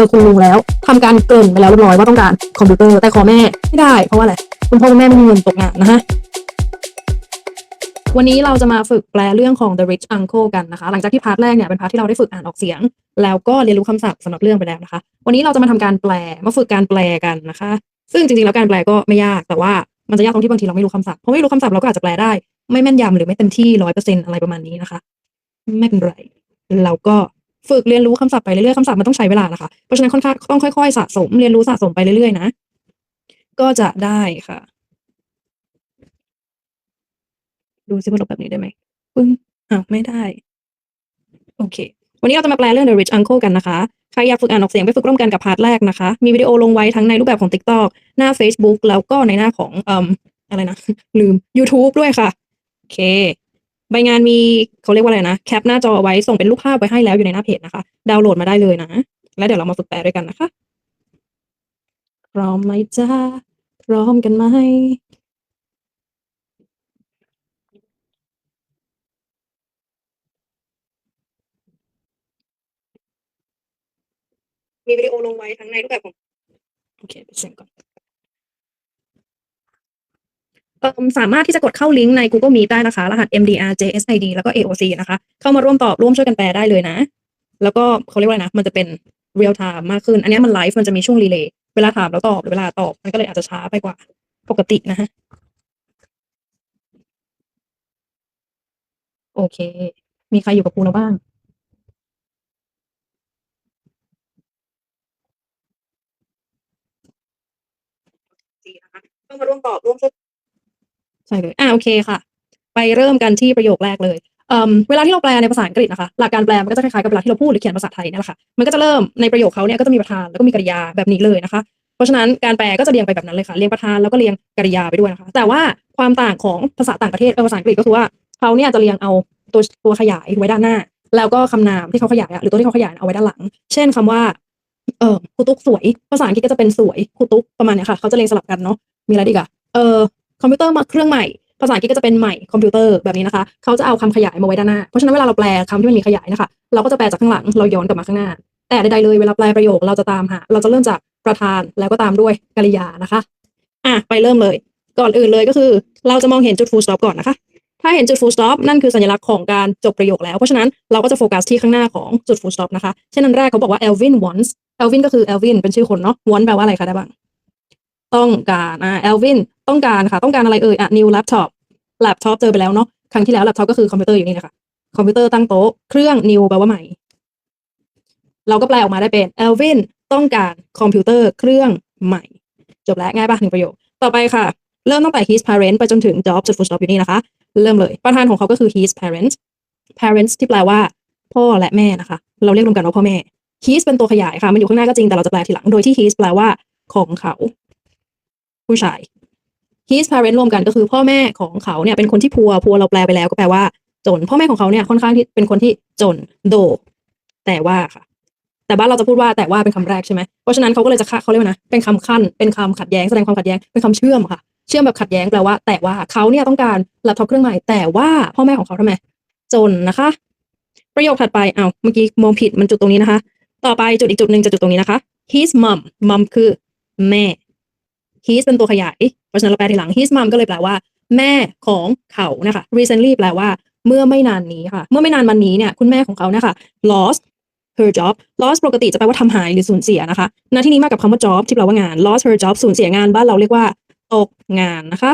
อคุณลุงแล้วทำการเกริ่นไปแล้วเรียบร้อยว่าต้องการคอมพิวเตอร์แต่ขอแม่ไม่ได้ เพราะว่าอะไรคุณพ่อคุณแม่ไม่มีเงินตกงานนะฮะวันนี้เราจะมาฝึกแปลเรื่องของ The Rich Uncle กันนะคะ หลังจากที่พาร์ทแรกเนี่ยเป็นพาร์ทที่เราได้ฝึกอ่านออกเสียง แล้วก็เรียนรู้คำศัพท์สำหรับเรื่องไปแล้วนะคะ วันนี้เราจะมาทำการแปลมาฝึกการแปลกันนะคะ ซึ่งจริงๆแล้วการแปลก็ไม่ยากแต่ว่ามันจะยากตรงที่บางทีเราไม่รู้คำศัพท์เพราะไม่รู้คำศัพท์เราก็อาจจะแปลได้ ไม่แม่นยำหรือไม่เต็มที่ร้อยเปอร์เซ็นอะไรประมาณนี้นะคะ ไม่เป็นไรเราก็ ฝึกเรียนรู้คำศัพท์ไปเรื่อยๆคำศัพท์มันต้องใช้เวลานะคะเพราะฉะนั้นค่อนข้างต้องค่อย ๆ สะสมเรียนรู้สะสมไปเรื่อยๆนะก็จะได้ค่ะ ดูซิว่าลบแบบนี้ได้ไหมปึ้งอ้าวไม่ได้ โอเค วันนี้เราจะมาแปลเรื่อง The Rich Uncle กันนะคะ ใครอยากฝึกอ่านออกเสียงไปฝึกร่วมกันกับพาร์ทแรกนะคะ มีวิดีโอลงไว้ทั้งในรูปแบบของ TikTok หน้า Facebook แล้วก็ในหน้าของเอ่มอะไรนะ ลืม YouTube ด้วยค่ะ โอเค ใบงานมีเขาเรียกว่าอะไรนะแคปหน้าจอเอาไว้ส่งเป็นรูปภาพไว้ให้แล้วอยู่ในหน้าเพจนะคะ ดาวน์โหลดมาได้เลยนะ แล้วเดี๋ยวเรามาฝึกแปลด้วยกันนะคะ พร้อมไหมจ้าพร้อมกันไหมมีวิดีโอลงไว้ทั้งในรูปแบบของ โอเคไปเซ็นก่อนเอ่อ สามารถที่จะกดเข้าลิงก์ใน Google Meet ได้นะคะ รหัส MDR JSID แล้วก็ AOC นะคะ เข้ามาร่วมตอบร่วมช่วยกันแปลได้เลยนะ แล้วก็เขาเรียกว่าอะไรนะ มันจะเป็น real time มากขึ้น อันนี้มันไลฟ์มันจะมีช่วงรีเลย์เวลาถามแล้วตอบหรือเวลาตอบ มันก็เลยอาจจะช้าไปกว่าปกตินะฮะโอเค มีใครอยู่กับครูแล้วบ้างเข้ามาร่วมตอบร่วมช่วย ใช่เลยอ่าโอเคค่ะ ไปเริ่มกันที่ประโยคแรกเลยเอ่มเวลาที่เราแปลในภาษาอังกฤษนะคะ หลักการแปลมันก็จะคล้ายๆกับเวลาที่เราพูดหรือเขียนภาษาไทยนี่แหละค่ะมันก็จะเริ่มในประโยคเขาเนี่ยก็จะมีประธานแล้วก็มีกริยาแบบนี้เลยนะคะ เพราะฉะนั้นการแปลก็จะเรียงไปแบบนั้นเลยค่ะเรียงประธานแล้วก็เรียงกริยาไปด้วยนะคะ แต่ว่าความต่างของภาษาต่างประเทศภาษาอังกฤษก็คือว่าเขาเนี่ยจะเรียงเอาตัวตัวขยายไว้ด้านหน้า แล้วก็คำนามที่เขาขยายหรือตัวที่เขาขยายเอาไว้ด้านหลัง เช่นคำว่าเออครูตุ๊กสวย ภาษาอังกฤษก็จะเป็นสวยครูตุ๊กประมาณเนี้ยค่ะเขาจะเรียงสลับกันเนาะมีอะไรดีกอะเออ คอมพิวเตอร์มาเครื่องใหม่ ภาษาอังกฤษก็จะเป็นใหม่คอมพิวเตอร์แบบนี้นะคะ เขาจะเอาคำขยายมาไว้ด้านหน้า เพราะฉะนั้นเวลาเราแปลคำที่มันมีขยายนะคะ เราก็จะแปลจากข้างหลัง เราย้อนกลับมาข้างหน้า แต่ใดๆเลยเวลาแปลประโยคเราจะตามหา เราจะเริ่มจากประธานแล้วก็ตามด้วยกริยานะคะ อะไปเริ่มเลย ก่อนอื่นเลยก็คือ เราจะมองเห็นจุด full stop ก่อนนะคะ ถ้าเห็นจุด full stop นั่นคือสัญลักษณ์ของการจบประโยคแล้ว เพราะฉะนั้นเราก็จะโฟกัสที่ข้างหน้าของจุด full stop นะคะ เช่นอันแรกเขาบอกว่า Elvin wants Elvin ก็คือ Elvin เป็นชื่อคนเนาะ want แปลว่าอะไรคะได้บ้าง ต้องการอ่า Elvin ต้องการค่ะ ต้องการอะไรเอ่ยอะ new laptop laptop เจอไปแล้วเนาะครั้งที่แล้ว laptop ก็คือคอมพิวเตอร์อยู่นี่นะคะคอมพิวเตอร์ตั้งโต๊ะเครื่อง new แปลว่าใหม่ เราก็แปลออกมาได้เป็น Elvin ต้องการคอมพิวเตอร์เครื่องใหม่ จบแล้วง่ายป่ะหนึ่งประโยค ต่อไปค่ะ เริ่มตั้งแต่ his parent ไปจนถึง job จุด full stop อยู่นี่นะคะ เริ่มเลย ประธานของเขาก็คือ his parents parents ที่แปลว่า พ่อและแม่นะคะ เราเรียกรวมกันว่าพ่อแม่ his เป็นตัวขยายค่ะ มันอยู่ข้างหน้าก็จริงแต่เราจะแปลทีหลัง โดยที่ his แปลว่าของเขา ผู้ชาย his parent รวมกันก็คือพ่อแม่ของเขาเนี่ยเป็นคนที่พัวพัวเราแปลไปแล้วก็แปลว่าจน พ่อแม่ของเขาเนี่ยค่อนข้างที่เป็นคนที่จนโด แต่ว่าค่ะ แต่บ้านเราจะพูดว่าแต่ว่าเป็นคำแรกใช่ไหมเพราะฉะนั้นเขาก็เลยจะเขาเรียกว่านะเป็นคำขั้นเป็นคำขัดแย้งแสดงความขัดแย้งเป็นคำเชื่อมค่ะ เชื่อมแบบขัดแย้งแปลว่า แต่ว่าเขาเนี่ยต้องการแล็ปท็อปเครื่องใหม่แต่ว่าพ่อแม่ของเขาทำไมจนนะคะ ประโยคถัดไปเอาเมื่อกี้มองผิดมันจุดตรงนี้นะคะ ต่อไปจุดอีกจุดหนึ่งจะจุดตรงนี้นะคะ his mom mom คือแม่ his เป็นตัวขยาย เพราะฉะนั้นเราแปลทีหลัง his mom ก็เลยแปลว่า แม่ของเขานะคะ recently แปลว่าเมื่อไม่นานนี้ค่ะ เมื่อไม่นานมานี้เนี่ยคุณแม่ของเขาเนี่ยค่ะ lost her job lost ปกติจะแปลว่าทำหายหรือสูญเสียนะคะณที่นี้มากับคำว่า job ที่แปลว่างาน lost her job สูญเสียงานบ้านเราเรียกว่า ตกงานนะคะ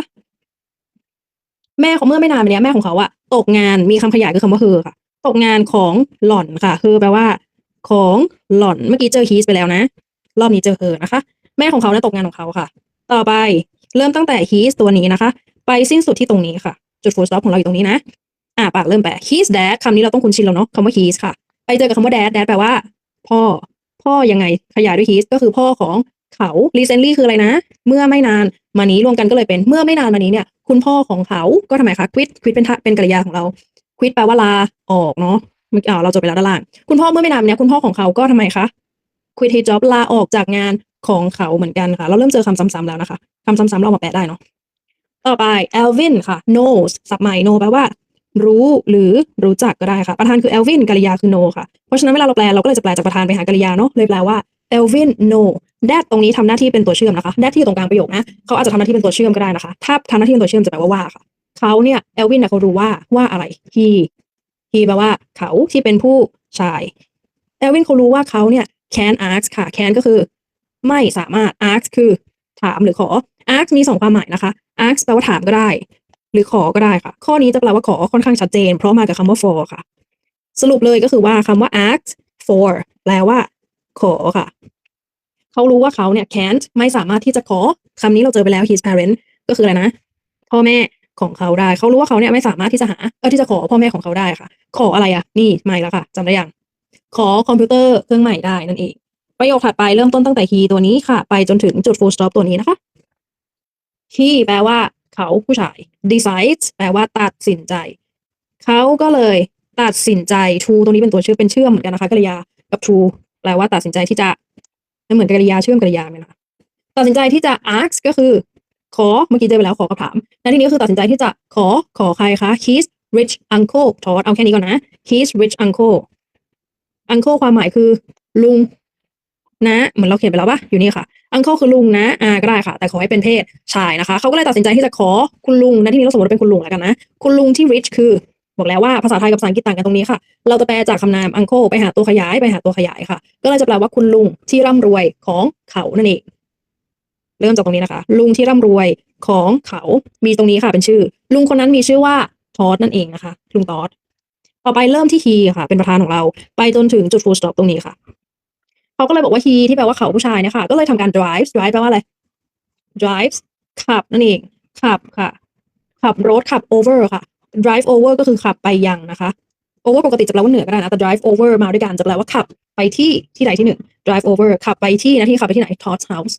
แม่ของเมื่อไม่นานมานี้แม่ของเขาอะตกงานมีคำขยายคือคำว่า her ค่ะ ตกงานของหล่อนค่ะ her แปลว่า ของหล่อนเมื่อกี้เจอ his ไปแล้วนะ รอบนี้เจอ her นะคะ แม่ของเขาเนี่ยตกงานของเขาค่ะ ต่อไปเริ่มตั้งแต่ his ตัวนี้นะคะ ไปสิ้นสุดที่ตรงนี้ค่ะ จุด full stop ของเราอยู่ตรงนี้นะ อ่าปากเริ่มแปล his dad คำนี้เราต้องคุ้นชินแล้วเนาะคำว่า his ค่ะ ไปเจอกับคำว่า dad dad แปลว่า พ่อ พ่อยังไงขยายด้วย his ก็คือพ่อของเขา recently คืออะไรนะ เมื่อไม่นานมานี้รวมกันก็เลยเป็นเมื่อไม่นานมานี้เนี่ย คุณพ่อของเขาก็ทำไมคะ quit quit เป็นท่าเป็นกริยาของเรา quit แปลว่าลาออกเนาะเมื่อกี้เราจบไปแล้วด้านล่างคุณพ่อเมื่อไม่นานเนี้ยคุณพ่อของเขาก็ทำไมคะ quit his job ลาออกจากงานของเขาเหมือนกันค่ะ เราเริ่มเจอคำซ้ำๆแล้วนะคะคำซ้ำๆเราเอามาแปลได้เนาะต่อไป Alvin ค่ะ knows สับใหม่ know แปลว่ารู้หรือรู้จักก็ได้ค่ะ ประธานคือ Alvin กริยาคือ know ค่ะ เพราะฉะนั้นเวลาเราแปลเราก็เลยจะแปลจากประธานไปหากริยาเนาะเลยแปลว่า Elvin no that ตรงนี้ทำหน้าที่เป็นตัวเชื่อมนะคะ that ที่อยู่ตรงกลางประโยคนะเขาอาจจะทำหน้าที่เป็นตัวเชื่อมก็ได้นะคะ ถ้าทำหน้าที่เป็นตัวเชื่อมจะแปลว่าว่าค่ะเขาเนี่ย Elvin นะเขารู้ว่าว่าอะไร he he แปลว่าเขาที่เป็นผู้ชาย Elvin เขารู้ว่าเขาเนี่ย can ask ค่ะ can ก็คือ ไม่สามารถ ask คือถามหรือขอ ask มีสองความหมายนะคะ ask แปลว่าถามก็ได้ หรือขอก็ได้ค่ะ ข้อนี้จะแปลว่าขอค่อนข้างชัดเจน เพราะมากับคำว่า for ค่ะ สรุปเลยก็คือว่าคำว่า ask for แปลว่า ขอค่ะ เขารู้ว่าเขาเนี่ย can't ไม่สามารถที่จะขอคำนี้เราเจอไปแล้ว his parent ก็คืออะไรนะ พ่อแม่ของเขาได้ เขารู้ว่าเขาเนี่ยไม่สามารถที่จะหาเออที่จะขอพ่อแม่ของเขาได้ค่ะ ขออะไรอะนี่ไม่แล้วค่ะจำได้ยัง ขอคอมพิวเตอร์เครื่องใหม่ได้นั่นเอง ประโยคถัดไปเริ่มต้นตั้งแต่ he ตัวนี้ค่ะ ไปจนถึงจุด full stop ตัวนี้นะคะ he แปลว่า เขาผู้ชาย decides แปลว่าตัดสินใจ เขาก็เลยตัดสินใจ to ตรงนี้เป็นตัวชื่อเป็นเชื่อมเหมือนกันนะคะกริยากับ to แปลว่าตัดสินใจที่จะมันเหมือนกริยาเชื่อมกริยาไหมนะตัดสินใจที่จะ ask ก็คือ ขอเมื่อกี้เจอไปแล้วขอกับถามและที่นี้ก็คือตัดสินใจที่จะขอขอใครคะ his rich uncle ทอดเอาแค่นี้ก่อนนะ his rich uncle uncle ความหมายคือ ลุง นะเหมือนเราเขียนไปแล้วปะอยู่นี่ค่ะ uncle คือลุงนะอ่าก็ได้ค่ะ แต่ขอให้เป็นเพศชายนะคะ เขาก็เลยตัดสินใจที่จะขอคุณลุงนะที่นี้เราสมมติเป็นคุณลุงแล้วกันนะ คุณลุงที่ rich คือบอกแล้วว่าภาษาไทยกับภาษาอังกฤษต่างกันตรงนี้ค่ะ เราจะแปลจากคำนาม uncle ไปหาตัวขยายไปหาตัวขยายค่ะ ก็เลยจะแปลว่าคุณลุงที่ร่ำรวยของเขานั่นเอง เริ่มจากตรงนี้นะคะ ลุงที่ร่ำรวยของเขา มีตรงนี้ค่ะเป็นชื่อ ลุงคนนั้นมีชื่อว่าทอดนั่นเองนะคะ ลุงทอด ต่อไปเริ่มที่ he ค่ะ เป็นประธานของเรา ไปจนถึงจุด full stop ตรงนี้ค่ะ เขาก็เลยบอกว่า he ที่แปลว่าเขาผู้ชายเนี่ยค่ะ ก็เลยทำการ drive drive แปลว่าอะไร drive ขับนั่นเอง ขับค่ะ ขับรถขับ over ค่ะ drive over ก็คือขับไปยังนะคะ over ปกติจะแปลว่าเหนือก็ได้นะ แต่ drive over มาด้วยกันจะแปลว่าขับไปที่ที่ใดที่หนึ่ง drive over ขับไปที่นะที่ขับไปที่ไหน Todd's house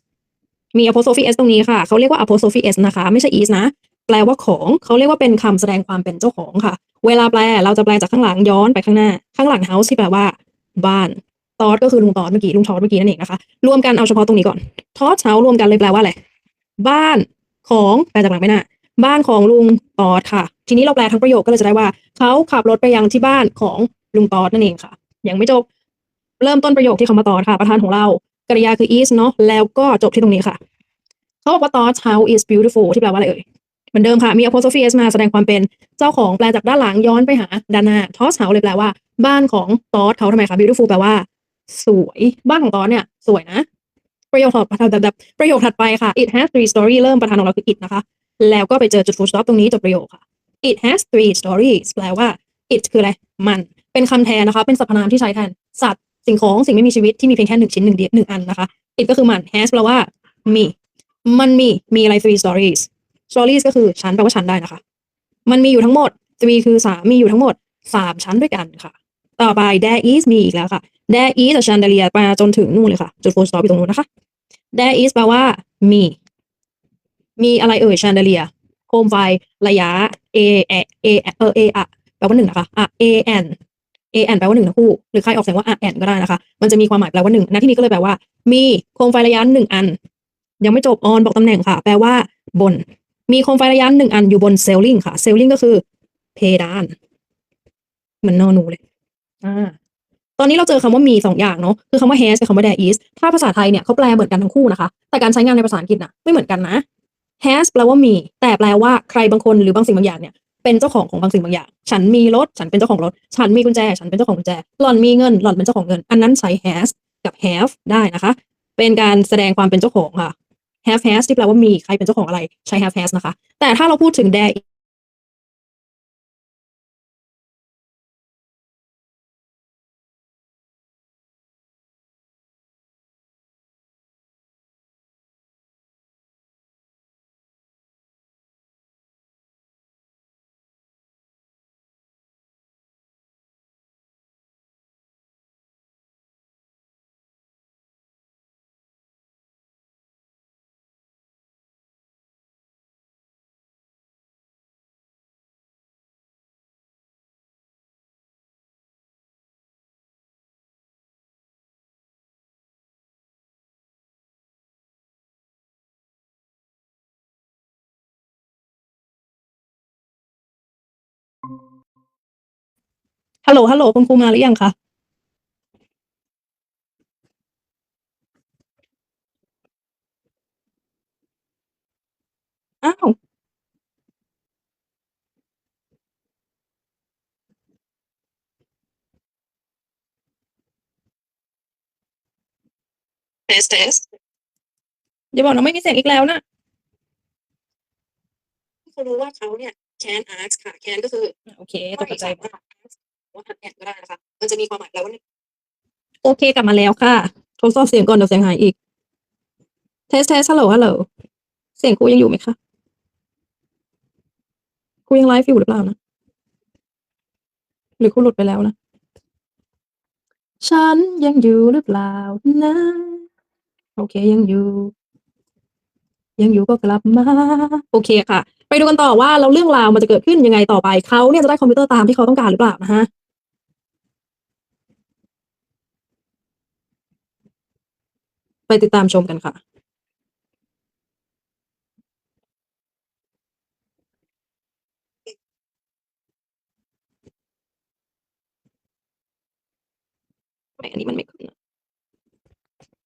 มี apostrophe s ตรงนี้ค่ะ เขาเรียกว่า apostrophe s นะคะ ไม่ใช่ is นะ แปลว่าของ เขาเรียกว่าเป็นคำแสดงความเป็นเจ้าของค่ะ เวลาแปลเราจะแปลจากข้างหลังย้อนไปข้างหน้า ข้างหลัง house ที่แปลว่า บ้านทอดก็คือลุงทอดเมื่อกี้ลุงทอดเมื่อกี้นั่นเองนะคะรวมกันเอาเฉพาะตรงนี้ก่อนทอดเช้ารวมกันเลยแปลว่าอะไรบ้านของแปลจากหลังไม่น่าบ้านของลุงตอดค่ะ ทีนี้เราแปลทั้งประโยคก็เลยจะได้ว่าเขาขับรถไปยังที่บ้านของลุงตอดนั่นเองค่ะ ยังไม่จบเริ่มต้นประโยคที่เขามาตอดค่ะประธานของเรากริยาคือ is เนาะแล้วก็จบที่ตรงนี้ค่ะ เขาบอกว่า Todd's house is beautiful ที่แปลว่าอะไรเอ่ย เหมือนเดิมค่ะ มี apostrophe s มาแสดงความเป็นเจ้าของแปลจากด้านหลังย้อนไปหาด้านหน้า Todd's house เลยแปลว่า บ้านของ Todd เขาทำไมคะ beautiful แปลว่า สวยบ้านของ Todd เนี่ยสวยนะ ประโยคถัดแบบแบบประโยคถัดไปค่ะ it has three story เริ่มประธานของเราคือ it นะคะ แล้วก็ไปเจอจุด full stop ตรงนี้จบประโยคค่ะ it has three stories แปลว่า it คืออะไรมันเป็นคำแทนนะคะ เป็นสรรพนามที่ใช้แทนสัตว์สิ่งของสิ่งไม่มีชีวิตที่มีเพียงแค่หนึ่งชิ้นหนึ่งเดียวหนึ่งอันนะคะ it ก็คือมัน has แปลว่ามี มันมีมีอะไร three stories stories ก็คือชั้นแปลว่าชั้นได้นะคะ มันมีอยู่ทั้งหมด three คือสามมีอยู่ทั้งหมดสามชั้นด้วยกันค่ะ ต่อไป there is มีอีกแล้วค่ะ there is a chandelier มาจนถึงนู่นเลยค่ะ จุด full stop อยู่ตรงนู้นนะคะ there is แปลว่ามี มีอะไรเอ่ย chandelier โคมไฟระยะ a a a เออ a อะแปลว่าหนึ่งนะคะอะ a n a n แปลว่าหนึ่งทั้งคู่ หรือใครออกเสียงว่า a n ก็ได้นะคะ มันจะมีความหมายแปลว่าหนึ่งนะที่นี้ก็เลยแปลว่า มีโคมไฟระยะหนึ่งอัน ยังไม่จบ on บอกตำแหน่งค่ะ แปลว่าบน มีโคมไฟระยะหนึ่งอันอยู่บน ceiling ค่ะ ceiling ก็คือ เพดาน เหมือนนอนูเลย อ่า ตอนนี้เราเจอคำว่ามีสองอย่างเนาะ คือคำว่า has กับคำว่า there is ถ้าภาษาไทยเนี่ยเขาแปลเหมือนกันทั้งคู่นะคะ แต่การใช้งานในภาษาอังกฤษน่ะไม่เหมือนกันนะ has แปลว่ามี แต่แปลว่าใครบางคนหรือบางสิ่งบางอย่างเนี่ยเป็นเจ้าของของบางสิ่งบางอย่าง ฉันมีรถ ฉันเป็นเจ้าของรถ ฉันมีกุญแจ ฉันเป็นเจ้าของกุญแจ หล่อนมีเงิน หล่อนเป็นเจ้าของเงิน อันนั้นใช้ has กับ have ได้นะคะ เป็นการแสดงความเป็นเจ้าของค่ะ have has ที่แปลว่ามีใครเป็นเจ้าของอะไรใช้ have has นะคะ แต่ถ้าเราพูดถึง there ฮัลโหล ฮัลโหล คุณครูมาหรือยังคะ อ้าว test test อย่าบอกนะไม่มีเสียงอีกแล้วนะคุณรู้ว่าเขาเนี่ย can ask ค่ะ can ก็คือ โอเคตกใจ ว่ ว่า ask ก็ได้นะคะ มันจะมีความหมายแล้วว่าโอเคกลับมาแล้วค่ะทดสอบเสียงก่อนเดี๋ยวเสียงหายอีก test test hello hello เสียงครูยังอยู่ไหมคะครูยังไลฟ์อยู่หรือเปล่านะหรือครูหลุดไปแล้วนะฉันยังอยู่หรือเปล่านะโอเคยังอยู่ ยังอยู่ก็กลับมา โอเคค่ะ ไปดูกันต่อว่าเราเรื่องราวมันจะเกิดขึ้นยังไงต่อไปเขาเนี่ยจะได้คอมพิวเตอร์ตามที่เขาต้องการหรือเปล่านะฮะ ไป ติดตามชมกันค่ะไม่อันนี้มันไม่ขึ้นอะ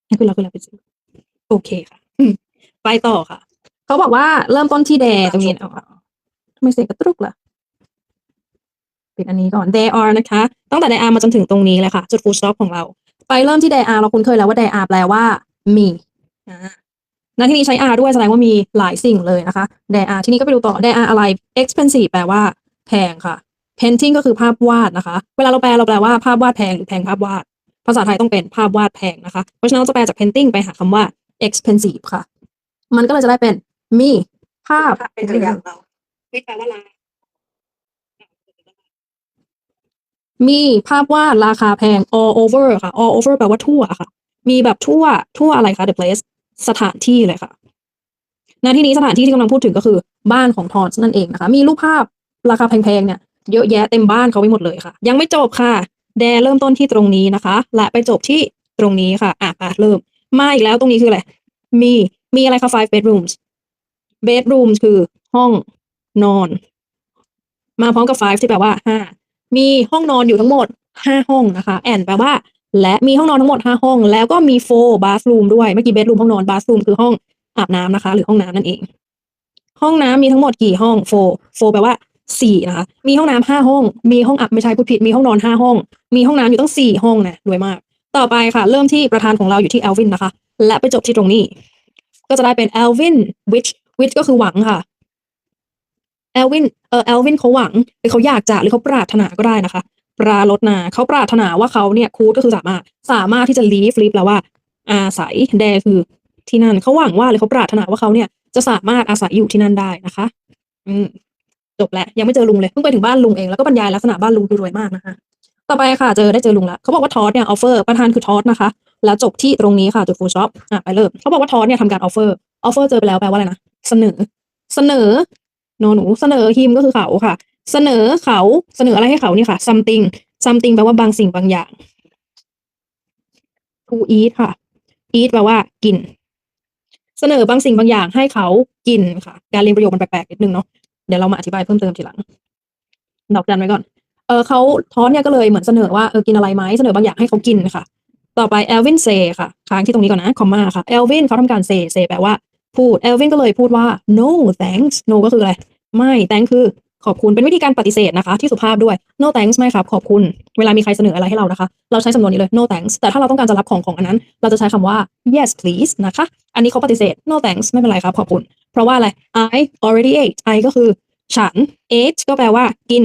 ไม่ขึ้นแล้วขึ้นแล้วไปสิโอเคค่ะอืมไปต่อค่ะ เขาบอกว่าเริ่มต้นที่แดตรงนี้เอาเอาทำไมเสียงกระตุกล่ะปิดอันนี้ก่อน there are นะคะ ตั้งแต่ there are มาจนถึงตรงนี้เลยค่ะ จุด full stop ของเรา ไปเริ่มที่ there are เราคุ้นเคยแล้วว่า there are แปลว่า มีอ่าณที่นี้ใช้ are ด้วยแสดงว่ามีหลายสิ่งเลยนะคะ there are ที่นี้ก็ไปดูต่อ there are อะไร expensive แปลว่าแพงค่ะ painting ก็คือภาพวาดนะคะ เวลาเราแปลเราแปลว่าภาพวาดแพงหรือแพงภาพวาด ภาษาไทยต้องเป็นภาพวาดแพงนะคะ เพราะฉะนั้นเราจะแปลจาก painting ไปหาคำว่า expensive ค่ะ มันก็เลยจะได้เป็นมีภาพเป็นตัวอย่างเราไม่แปลว่าลามีภาพวาดราคาแพง all over ค่ะ all over แปลว่าทั่วค่ะ มีแบบทั่วทั่วอะไรคะ the place สถานที่เลยค่ะณที่นี้สถานที่ที่กำลังพูดถึงก็คือบ้านของทอนนั่นเองนะคะ มีรูปภาพราคาแพงๆเนี่ยเยอะแยะเต็มบ้านเขาไปหมดเลยค่ะ ยังไม่จบค่ะ แดเริ่มต้นที่ตรงนี้นะคะ และไปจบที่ตรงนี้ค่ะ อะอะเริ่ม มาอีกแล้วตรงนี้คืออะไร มีมีอะไรคะ five bedrooms bedrooms คือห้องนอน มาพร้อมกับ five ที่แปลว่าห้ามีห้องนอนอยู่ทั้งหมดห้าห้องนะคะ แอนแปลว่า และมีห้องนอนทั้งหมดห้าห้อง แล้วก็มี four bathroom ด้วยเมื่อกี้ bedroom ห้องนอน bathroom คือห้องอาบน้ำนะคะ หรือห้องน้ำนั่นเอง ห้องน้ำมีทั้งหมดกี่ห้อง four four แปลว่าสี่นะคะมีห้องน้ำห้าห้อง มีห้องอับไม่ใช่พูดผิดมีห้องนอนห้าห้อง มีห้องน้ำอยู่ตั้งสี่ห้องนะรวยมาก ต่อไปค่ะ เริ่มที่ประธานของเราอยู่ที่ Alvin นนะคะ และไปจบที่ตรงนี้ ก็จะได้เป็น Alvin which which ก็คือหวังค่ะ Alvin เออ Alvin เขาหวังหรือเขาอยากจะหรือเขาปรารถนาก็ได้นะคะ ปราลดนาเขาปรารถนาว่าเขาเนี่ยคูดก็คือสามารถสามารถที่จะ leave leave แปลว่า อาศัย there คือที่นั่นเขาหวังว่าหรือเขาปรารถนาว่าเขาเนี่ยจะสามารถอาศัยอยู่ที่นั่นได้นะคะ อืมจบแล้วยังไม่เจอลุงเลยเพิ่งไปถึงบ้านลุงเองแล้วก็บรรยายลักษณะบ้านลุงคือรวยมากนะคะต่อไปค่ะเจอได้เจอลุงแล้วเขาบอกว่าทอสเนี่ย offer ประธานคือทอสนะคะ แล้วจบที่ตรงนี้ค่ะจุด full stop อะไปเริ่มเขาบอกว่าทอสเนี่ยทำการ offer offer เจอไปแล้วแปลว่าอะไรนะเสนอ เสนอโนหนูเสนอฮิมก็คือเขาค่ะ เสนอเขาเสนออะไรให้เขาเนี่ยค่ะ something something แปลว่าบางสิ่งบางอย่าง to eat ค่ะ eat แปลว่ากิน เสนอบางสิ่งบางอย่างให้เขากินค่ะ การเรียนประโยคมันแปลกๆนิดนึงเนาะเดี๋ยวเรามาอธิบายเพิ่มเติมทีหลังดอกจันไว้ก่อน เออเขาทอนเนี่ยก็เลยเหมือนเสนอว่าเออกินอะไรไหมเสนอบางอย่างให้เขากินค่ะ ต่อไป Elvin say ค่ะค้างที่ตรงนี้ก่อนนะคอมมาค่ะ Elvin เขาทำการ say say แปลว่าพูด Elvin ก็เลยพูดว่า no thanks no ก็คืออะไร ไม่ thanks คือ ขอบคุณเป็นวิธีการปฏิเสธนะคะ ที่สุภาพด้วย no thanks ไม่ครับ ขอบคุณ เวลามีใครเสนออะไรให้เรานะคะ เราใช้สำนวนนี้เลย no thanks แต่ถ้าเราต้องการจะรับของของอันนั้น เราจะใช้คำว่า yes please นะคะ อันนี้เขาปฏิเสธ no thanks ไม่เป็นไรครับ ขอบคุณ เพราะว่าอะไร I already ate I ก็คือฉัน ate ก็แปลว่ากิน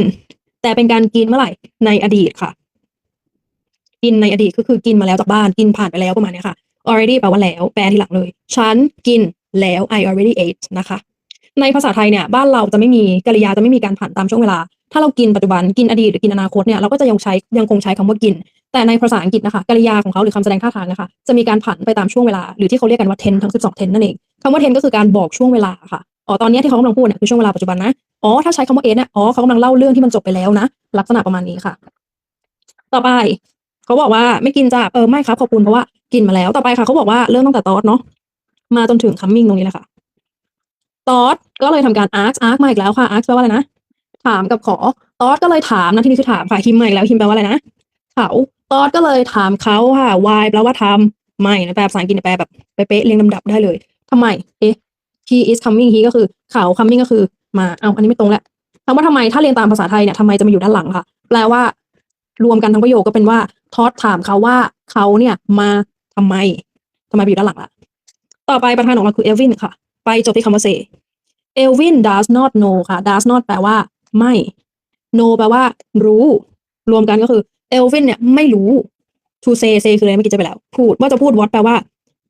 แต่เป็นการกินเมื่อไหร่ในอดีตค่ะ กินในอดีตก็คือกินมาแล้วจากบ้านกินผ่านไปแล้วประมาณนี้ค่ะ already แปลว่าแล้ว แปลทีหลังเลย ฉันกินแล้ว I already ate นะคะ ในภาษาไทยเนี่ยบ้านเราจะไม่มีกริยาจะไม่มีการผ่านตามช่วงเวลา ถ้าเรากินปัจจุบันกินอดีตหรือกินอนาคตเนี่ยเราก็จะยังใช้ยังคงใช้คำว่ากิน แต่ในภาษาอังกฤษนะคะกริยาของเขาหรือคำแสดงท่าทางนะคะจะมีการผันไปตามช่วงเวลาหรือที่เขาเรียกกันว่า tense ทั้ง 12 tense นั่นเองคำว่า tense ก็คือการบอกช่วงเวลาค่ะอ๋อตอนนี้ที่เขากำลังพูดเนี่ยคือช่วงเวลาปัจจุบันนะอ๋อถ้าใช้คำว่า ate เนี่ยอ๋อเขากำลังเล่าเรื่องที่มันจบไปแล้วนะ ลักษณะประมาณนี้ค่ะ ต่อไปเขาบอกว่าไม่กินจ้ะเออไม่ครับขอบคุณเพราะว่ากินมาแล้วต่อไปค่ะเขาบอกว่าเริ่มตั้งแต่ตอสเนาะมาจนถึง coming ตรงนี้แหละค่ะ ตอสก็เลยทำการ ask ask มาอีกแล้วค่ะ ask แปลว่าอะไรนะถามกับขอตอสก็เลยถามนะที่นี่คือถามค่ะฮิมมาอีกแล้วฮิมแปลว่าอะไรนะเขาตอสก็เลยถามเขาค่ะ why แปลว่าทำไม่นะแปลภาษาอังกฤษแปลแบบเป๊ะเรียงลำดับได้เลยทำไมเอ๊ะ he is coming he ก็คือเขา coming ก็คือมาเอาอันนี้ไม่ตรงแล้วคำว่าทำไมถ้าเรียนตามภาษาไทยเนี่ยทำไมจะมาอยู่ด้านหลังค่ะ แปลว่า รวมกันทั้งประโยคก็เป็นว่าทอสถามเขาว่าเขาเนี่ยมาทำไมทำไมไปอยู่ด้านหลังล่ะ ต่อไปประธานของเราคือเอลวินค่ะ ไปจบที่คำว่า say เอลวิน does not know ค่ะ does not แปลว่า ไม่ know แปลว่า รู้ รวมกันก็คือเอลวินเนี่ยไม่รู้ to say say คืออะไรเมื่อกี้จะไปแล้ว พูดว่าจะพูด what แปลว่า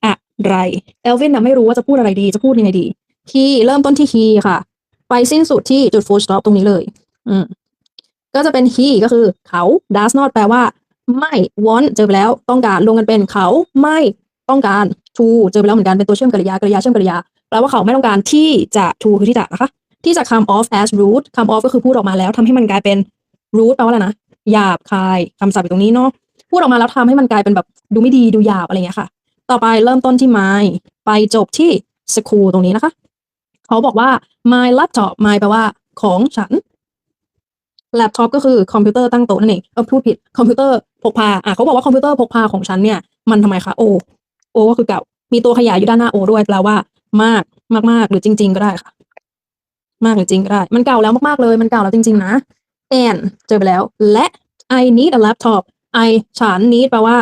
อะไรเอลวินน่ะไม่รู้ว่าจะพูดอะไรดี จะพูดยังไงดี he เริ่มต้นที่ he ค่ะ ไปสิ้นสุดที่จุด full stop ตรงนี้เลย อืมก็จะเป็น he ก็คือเขา does not แปลว่า ไม่ want เจอไปแล้ว ต้องการรวมกันเป็นเขา ไม่ต้องการ to เจอไปแล้วเหมือนกันเป็นตัวเชื่อมกริยากริยาเชื่อมกริยาแปลว่าเขาไม่ต้องการที่จะ to คือที่จะนะคะที่จะ come off as rude come off ก็คือพูดออกมาแล้วทำให้มันกลายเป็น rude แปลว่าอะไรนะหยาบคายคำศัพท์อยู่ตรงนี้เนาะพูดออกมาแล้วทำให้มันกลายเป็นแบบดูไม่ดีดูหยาบอะไรอย่างเงี้ยค่ะ ต่อไปเริ่มต้นที่ my ไปจบที่ school ตรงนี้นะคะ เขาบอกว่า my laptop my แปลว่าของฉัน laptop ก็คือคอมพิวเตอร์ตั้งโต๊ะนั่นเองเออพูดผิดคอมพิวเตอร์พกพาอะเขาบอกว่าคอมพิวเตอร์พกพาของฉันเนี่ยมันทำไมคะโอ โอก็คือเก่า มีตัวขยายอยู่ด้านหน้าโอด้วยแปลว่า มากมากมากหรือจริง ๆ ก็ได้ค่ะ มากหรือจริงก็ได้ มันเก่าแล้วมากๆเลย มันเก่าแล้วจริง ๆ นะ and เจอไปแล้ว และ I need a laptop I ฉัน need แปลว่า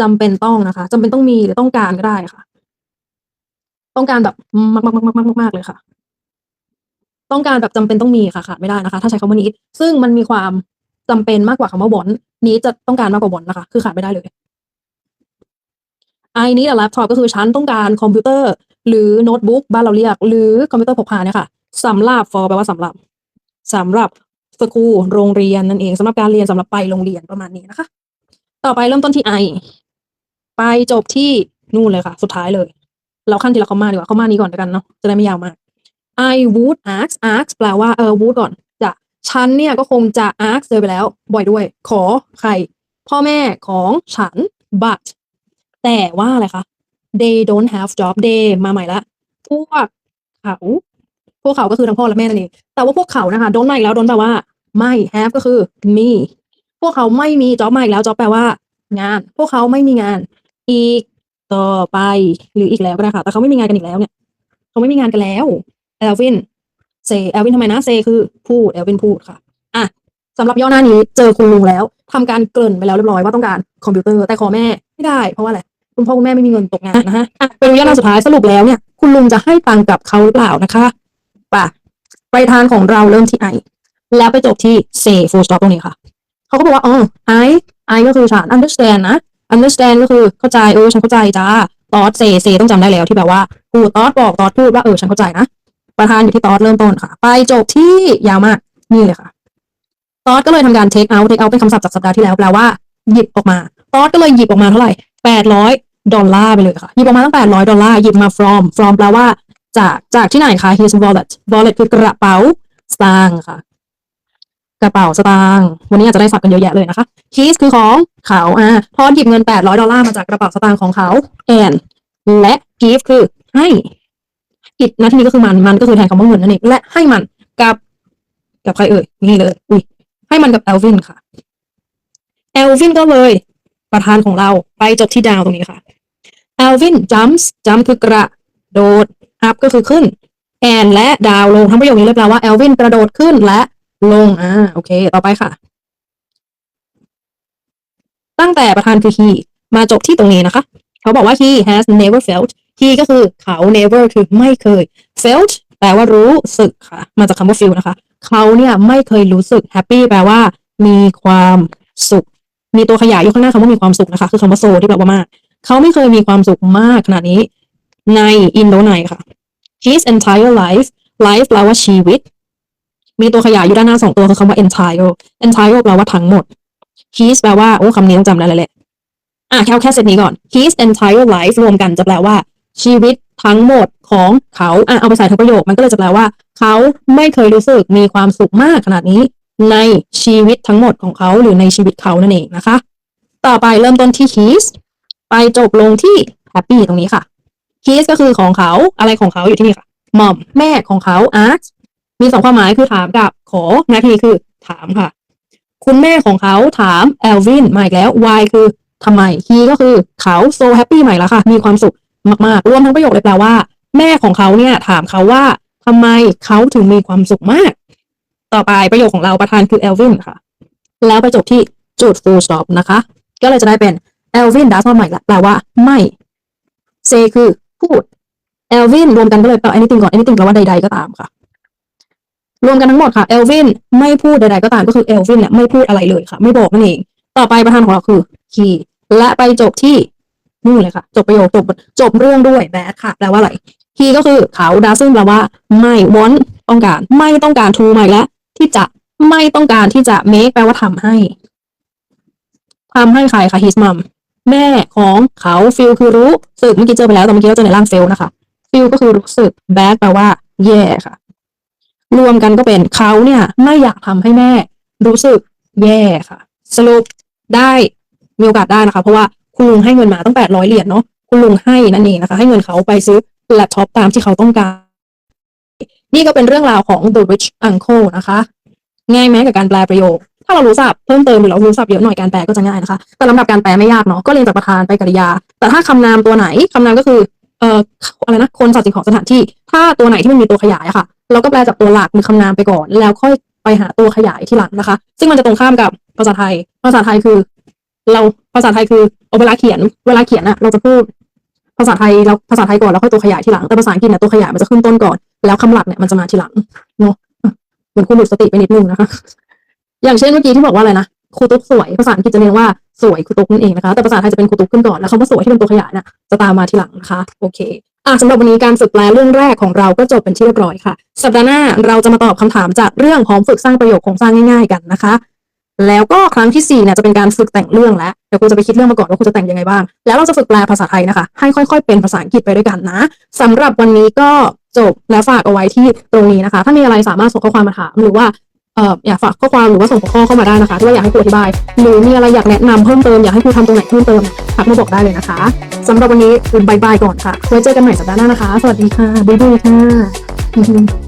จำเป็นต้องนะคะจำเป็นต้องมีหรือต้องการก็ได้ค่ะ ต้องการแบบมากมากมากมากมากเลยค่ะ ต้องการแบบจำเป็นต้องมีค่ะขาดไม่ได้นะคะ ถ้าใช้คำว่า need ซึ่งมันมีความจำเป็นมากกว่าคำว่า want need จะต้องการมากกว่า want นะคะ คือขาดไม่ได้เลย I need a laptop ก็คือฉันต้องการคอมพิวเตอร์ หรือโน้ตบุ๊กบ้านเราเรียก หรือคอมพิวเตอร์พกพาเนี่ยค่ะสำหรับ for แปลว่าสำหรับสำหรับสกูโรงเรียนนั่นเองสำหรับการเรียนสำหรับไปโรงเรียนประมาณนี้นะคะ ต่อไปเริ่มต้นที่ I ไปจบที่นู่นเลยค่ะ สุดท้ายเลย เราขั้นทีละคอมมาดีกว่าคอมมานี้ก่อนแล้วกันเนาะจะได้ไม่ยาวมาก I would ask ask แปลว่าเออ would ก่อนจะฉันเนี่ยก็คงจะ ask เจอไปแล้ว บ่อยด้วย ขอใคร พ่อแม่ของฉัน but แต่ว่าอะไรคะ they don't have job they มาใหม่ละ พวกเขา พวกเขาก็คือทั้งพ่อและแม่นั่นเอง แต่ว่าพวกเขานะคะ don't มาอีกแล้ว don't แปลว่า ไม่ have ก็คือมี พวกเขาไม่มี job มาอีกแล้ว job แปลว่า งาน พวกเขาไม่มีงาน อีกต่อไป หรืออีกแล้วก็ได้ค่ะ แต่เขาไม่มีงานกันอีกแล้วเนี่ย เขาไม่มีงานกันแล้วเอลวินเซเอลวินทำไมนะเซคือพูดเอลวินพูดค่ะ อะสำหรับย่อหน้านี้เจอคุณลุงแล้วทำการเกริ่นไปแล้วเรียบร้อยว่าต้องการคอมพิวเตอร์แต่ขอแม่ไม่ได้เพราะว่าอะไร คุณพ่อคุณแม่ไม่มีเงินตกงานนะฮะอะไปดูย่อหน้าสุดท้ายสรุปแล้วเนี่ย คุณลุงจะให้ตังกับเขาหรือเปล่านะคะป่ะไปทางของเราเริ่มที่ไอแล้วไปจบที่ say full stop ตรงนี้ค่ะเขาก็บอกว่าอ๋อ I I ก็คือฉัน understand นะ understand ก็คือเข้าใจเออฉันเข้าใจจ้าตอด say say ต้องจำได้แล้วที่แบบว่าพูดตอดบอกตอดพูดว่าเออฉันเข้าใจนะประธานอยู่ที่ตอดเริ่มต้นค่ะ ไปจบที่ยาวมากนี่เลยค่ะตอดก็เลยทำการ take out take out เป็นคำศัพท์จากสัปดาห์ที่แล้วแปลว่าหยิบออกมาตอดก็เลยหยิบออกมาเท่าไหร่ แปดร้อยดอลลาร์ไปเลยค่ะหยิบออกมาตั้งแปดร้อยดอลลาร์หยิบมา from from แปลว่า จากจากที่ไหนคะ his wallet wallet คือกระเป๋าสตางค์ค่ะ กระเป๋าสตางค์วันนี้อาจจะได้สับกันเยอะแยะเลยนะคะ his คือของเขาอ่าทอหยิบเงินแปดร้อยดอลลาร์มาจากกระเป๋าสตางค์ของเขา and และ give คือให้อิดนะที่นี้ก็คือมันมันก็คือแทนคำว่าเงินนั่นเองและให้มันกับกับใครเอ่ยนี่เลยอุ้ยให้มันกับเอลวินค่ะเอลวินก็เลย ประธานของเราไปจบที่ดาวตรงนี้ค่ะเอลวิน jumps jump คือกระโดด up ก็คือขึ้น and และดาวลงทั้งประโยคนี้เลยแปลว่าเอลวินกระโดดขึ้นและลงอ่าโอเค ต่อไปค่ะ ตั้งแต่ประธานคือ he มาจบที่ตรงนี้นะคะ เขาบอกว่า he has never felt he ก็คือเขา never คือไม่เคย felt แปลว่ารู้สึกค่ะ มาจากคำว่า feel นะคะ เขาเนี่ยไม่เคยรู้สึก happy แปลว่า มีความสุข มีตัวขยายอยู่ข้างหน้าคำว่ามีความสุขนะคะ คือคำว่า so ที่แปลว่ามาก เขาไม่เคยมีความสุขมากขนาดนี้ ใน in โดในค่ะ his entire life life แปลว่าชีวิต มีตัวขยายอยู่ด้านหน้าสองตัวคือคำว่า entire entire แปลว่าทั้งหมด his แปลว่า โอ้คำนี้ต้องจำได้เลยแหละอะแค่เอาแค่เซตนี้ก่อน his entire life รวมกันจะแปลว่า ชีวิตทั้งหมดของเขาอะเอาไปใส่ทั้งประโยค มันก็เลยจะแปลว่า เขาไม่เคยรู้สึกมีความสุขมากขนาดนี้ ในชีวิตทั้งหมดของเขาหรือในชีวิตเขานั่นเองนะคะ ต่อไปเริ่มต้นที่ his ไปจบลงที่ happy ตรงนี้ค่ะ his ก็คือของเขาอะไรของเขาอยู่ที่นี่ค่ะ mom แม่ของเขา ask มีสองความหมายคือถามกับขอหน้าที่คือถามค่ะ คุณแม่ของเขาถาม Alvin มาอีกแล้ว why คือทำไม he ก็คือเขา so happy ใหม่ละค่ะ มีความสุขมากๆ รวมทั้งประโยคเลยแปลว่า แม่ของเขาเนี่ยถามเขาว่าทำไมเขาถึงมีความสุขมาก ต่อไปประโยคของเราประธานคือ Alvin ค่ะ แล้วไปจบที่จุด full stop นะคะ ก็เลยจะได้เป็น Alvin does not ใหม่ละแปลว่าไม่ say คือพูด Elvin รวมกันก็เลยแปล anything ก่อน anything แปลว่าใดๆก็ตามค่ะ รวมกันทั้งหมดค่ะ Elvin ไม่พูดใดๆก็ตามก็คือ Elvin เนี่ยไม่พูดอะไรเลยค่ะ ไม่บอกนั่นเอง ต่อไปประธานของเราคือ he และไปจบที่นู่นเลยค่ะ จบประโยคจบจบเรื่องด้วย that ค่ะ แปลว่าอะไร he ก็คือเขา doesn't แปลว่าไม่ want ต้องการ ไม่ต้องการ to ใหม่และ ที่จะไม่ต้องการที่จะ make แปลว่าทำให้ทำให้ใครคะ his mom แม่ของเขา feel คือรู้สึกเมื่อกี้เจอไปแล้วแต่เมื่อกี้เราเจอในร่าง feel นะคะ feel ก็คือรู้สึก bad แปลว่า แย่ค่ะ รวมกันก็เป็นเขาเนี่ย ไม่อยากทำให้แม่ รู้สึกแย่ค่ะ สรุปได้มีโอกาสได้นะคะ เพราะว่าคุณลุงให้เงินมาตั้งแปดร้อยเหรียญเนาะคุณลุงให้นั่นเองนะคะ ให้เงินเขาไปซื้อแล็ปท็อปตามที่เขาต้องการ นี่ก็เป็นเรื่องราวของ The Rich Uncle นะคะ ง่ายไหมกับการแปลประโยค ถ้าเรารู้ศัพท์เพิ่มเติมหรือเรารู้ศัพท์เยอะหน่อยการแปลก็จะง่ายนะคะ แต่ลำดับการแปลไม่ยากเนาะก็เรียนจากประธานไปกริยา แต่ถ้าคำนามตัวไหนคำนามก็คือเอ่ออะไรนะคนสัตว์สิ่งของสถานที่ ถ้าตัวไหนที่มันมีตัวขยายอะค่ะ เราก็แปลจากตัวหลักหรือคำนามไปก่อน แล้วค่อยไปหาตัวขยายที่หลังนะคะ ซึ่งมันจะตรงข้ามกับภาษาไทย ภาษาไทยคือ เราภาษาไทยคือเอาเวลาเขียน เวลาเขียนอะเราจะพูดภาษาไทยเราภาษาไทยก่อนแล้วค่อยตัวขยายที่หลังแต่ภาษาอังกฤษเนี่ยตัวขยายมันจะขึ้นต้นก่อน แล้วคำหลักเนี่ยมันจะมาทีหลังเนาะเหมือนคุณหลุดสติไปนิดนึงนะคะ อย่างเช่นเมื่อกี้ที่บอกว่าอะไรนะครูตุ๊กสวยภาษาอังกฤษจะเรียกว่าสวยครูตุ๊กนั่นเองนะคะ แต่ภาษาไทยจะเป็นครูตุ๊กขึ้นก่อนแล้วคำว่าสวยที่เป็นตัวขยายน่ะจะตามมาทีหลังนะคะ โอเคอะสำหรับวันนี้การฝึกแปลเรื่องแรกของเราก็จบเป็นที่เรียบร้อยค่ะ สัปดาห์หน้าเราจะมาตอบคำถามจากเรื่องของฝึกสร้างประโยคโครงสร้างง่ายๆกันนะคะ แล้วก็ครั้งที่สี่เนี่ยจะเป็นการฝึกแต่งเรื่องแล้วเดี๋ยวครูจะไปคิดเรื่องมาก่อนว่าครูจะแต่งยังไงบ้าง แล้วเราจะฝึกแปลภาษาไทยนะคะ ให้ค่อย ๆ เป็นภาษาอังกฤษไปด้วยกันนะสำหรับวันนี้ก็จบและฝากเอาไว้ที่ตรงนี้นะคะ ถ้ามีอะไรสามารถส่งข้อความมาถามหรือว่าเอ่ออยากฝากข้อความหรือว่าส่งหัวข้อเข้ามาได้นะคะที่ว่าอยากให้ครูอธิบาย หรือมีอะไรอยากแนะนำเพิ่มเติมอยากให้ครูทำตรงไหนเพิ่มเติมทักมาบอกได้เลยนะคะสำหรับวันนี้บายบายก่อนค่ะไว้เจอกันใหม่สัปดาห์หน้านะคะ สวัสดีค่ะบ๊ายบายค่ะ